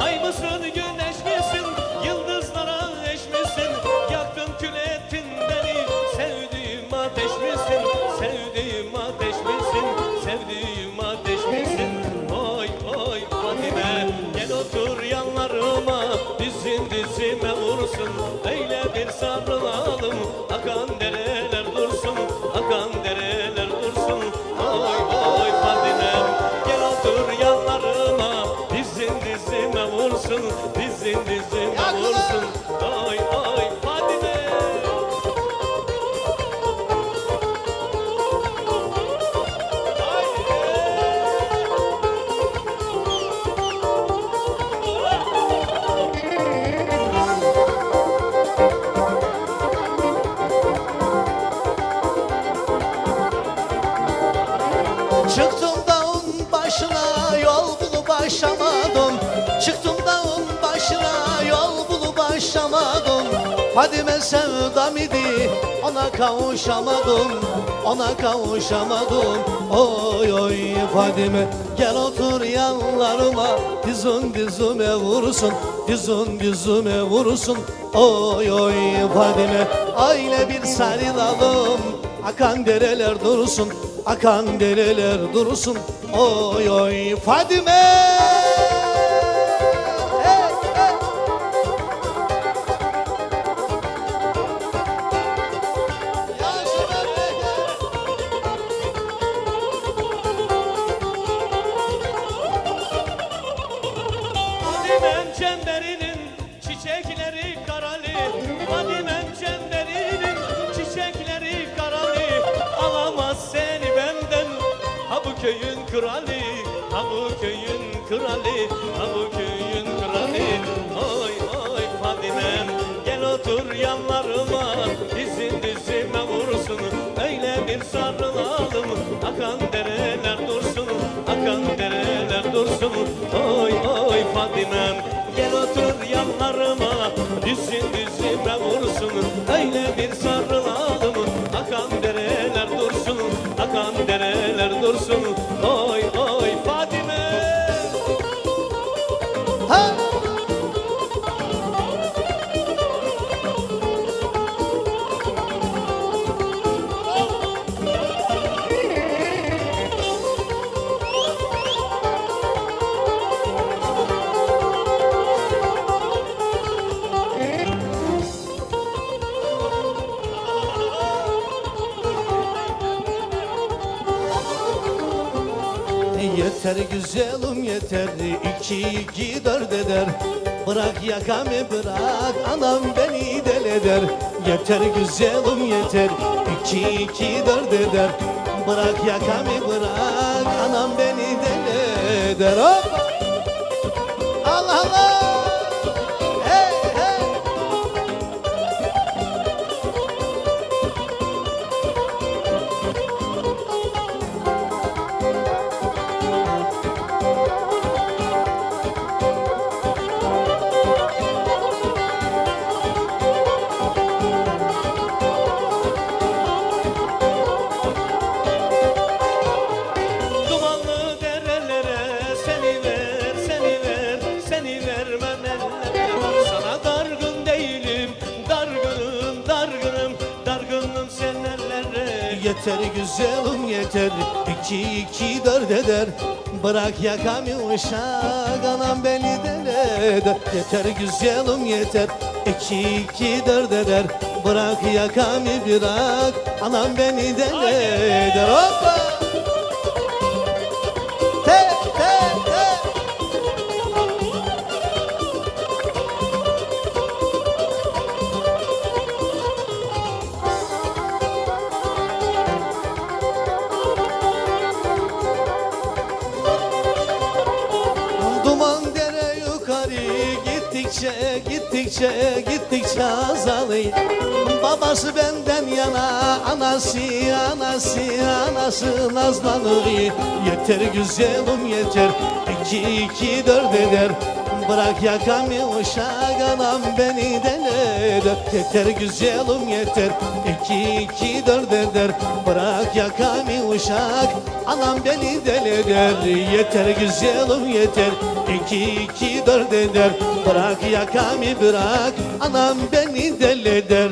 Ay mısın, güneş misin? Yıldızlara eş misin? Yaktın beni Sevdiğim ateş misin? Sevdiğim ateş misin? Sevdiğim ateş misin? Oy oy Fatime Gel otur yanlarıma Dizin dizime vursun Öyle bir sabrına dizime vursun dizin dizime vursun. Oy oy Fadime Çıktım dağın Fadime sevdam idi ona kavuşamadım Ona kavuşamadım. Oy oy Fadime Gel otur yanlarıma Dizin dizime vursun Dizin dizime vursun. Oy oy Fadime Aile bir sarılalım Akan dereler dursun Akan dereler dursun. Oy oy Fadime Fadimem çemberinin çiçekleri karalı Fadimem çemberinin çiçekleri karalı Alamaz seni benden Ha bu köyün kralı Ha bu köyün kralı Ha bu köyün kralı Oy oy Fadimem Gel otur yanlarıma. Dizin dizime vursun Öyle bir sarılalım. Akan dereler dursun Akan dereler dursun. Oy oy Yeter güzelim yeter. İki iki dört eder. Bırak yakamı bırak anam beni deli eder Yeter güzelim yeter. İki iki dört eder. Bırak yakamı bırak anam beni deli eder Hoppa! Allah Allah Yeter güzelim yeter. İki iki dört eder. Bırak yakamı uşak anam beni deli eder Yeter güzelim yeter. İki iki dört eder. Bırak yakamı bırak. Anam beni deli eder Hoppa! Te gittikçe gittikçe gittikçe azalıyor. Babası benden yana anası anası anası nazlanır Yeter güzelim yeter. İki iki dört eder Bırak yakamı uşak anam beni deli eder Yeter güzelim yeter iki iki dört eder Bırak yakamı uşak anam beni deli eder Yeter güzelim yeter iki iki dört eder Bırak yakamı bırak anam beni deli eder